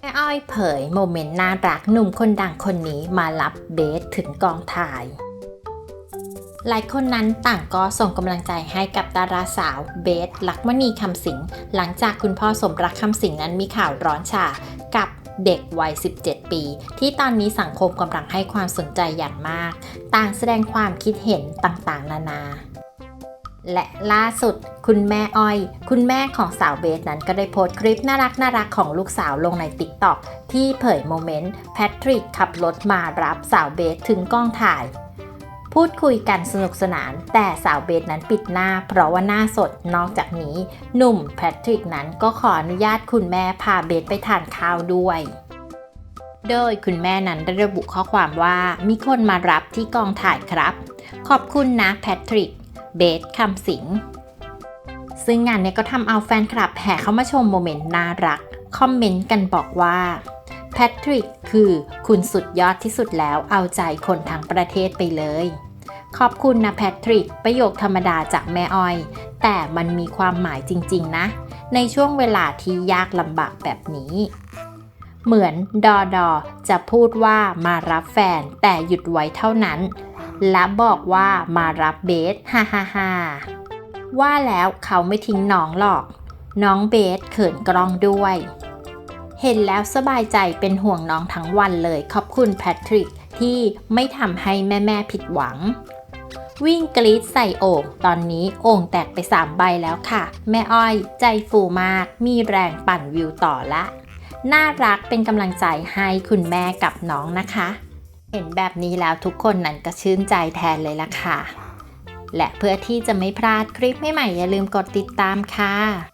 แม่อ้อยเผยโมเมนต์น่ารักหนุ่มคนดังคนนี้มารับเบสถึงกองถ่าย หลายคนนั้นต่างก็ส่งกำลังใจให้กับดาราสาวเบสลักมณีคำสิงหลังจากคุณพ่อสมรักคำสิงนั้นมีข่าวร้อนฉากับเด็กวัย 17 ปี ที่ตอนนี้สังคมกำลังให้ความสนใจอย่างมาก ต่างแสดงความคิดเห็นต่างๆ นานา และล่าสุด คุณแม่อ้อย คุณแม่ของสาวเบสนั้นก็ได้โพสต์คลิปน่ารักน่ารักของลูกสาวลงใน t ิ k t o k ที่เผยโมเมนต์แพทริกขับรถมารับสาวเบสถึงกล้องถ่าย พูดคุยกันสนุกสนาน แต่สาวเบสนั้นปิดหน้า เพราะว่าหน้าสดนอกจากนี้ หนุ่มแพทริกนั้นก็ขออนุญาตคุณแม่พาเบสไปทานข้าวด้วยโดยคุณแม่นั้นได้ระบุข้อความว่า มีคนมารับที่กองถ่ายครับ ขอบคุณนะแพทริก เบสคำสิง ซึ่งงานเนี้ยก็ทำเอาแฟนคลับแห่เข้ามาชมโมเมนต์น่ารัก คอมเมนต์กันบอกว่าแพทริกคือคุณสุดยอดที่สุดแล้วเอาใจคนทั้งประเทศไปเลย ขอบคุณนะแพทริก ประโยคธรรมดาจากแม่อ้อย แต่มันมีความหมายจริง ๆ นะ ในช่วงเวลาที่ยากลำบากแบบนี้ เหมือนดอดอจะพูดว่ามารับแฟนแต่หยุดไว้เท่านั้น และบอกว่ามารับเบสฮ่าฮ่าฮ่าว่าแล้วเขาไม่ทิ้งน้องหรอก น้องเบสเขินกล้องด้วย เห็นแล้วสบายใจเป็นห่วงน้องทั้งวันเลยขอบคุณแพทริกที่ไม่ทำให้แม่ๆผิดหวัง วิ่งกรีดใส่โอ่งตอนนี้โอ่งแตกไปสามใบแล้วค่ะ แม่อ้อยใจฟูมาก มีแรงปั่นวิวต่อละ น่ารักเป็นกำลังใจให้คุณแม่กับน้องนะคะ เห็นแบบนี้แล้วทุกคนนั้นก็ชื่นใจแทนเลยล่ะค่ะ และเพื่อที่จะไม่พลาดคลิปใหม่ๆอย่าลืมกดติดตามค่ะ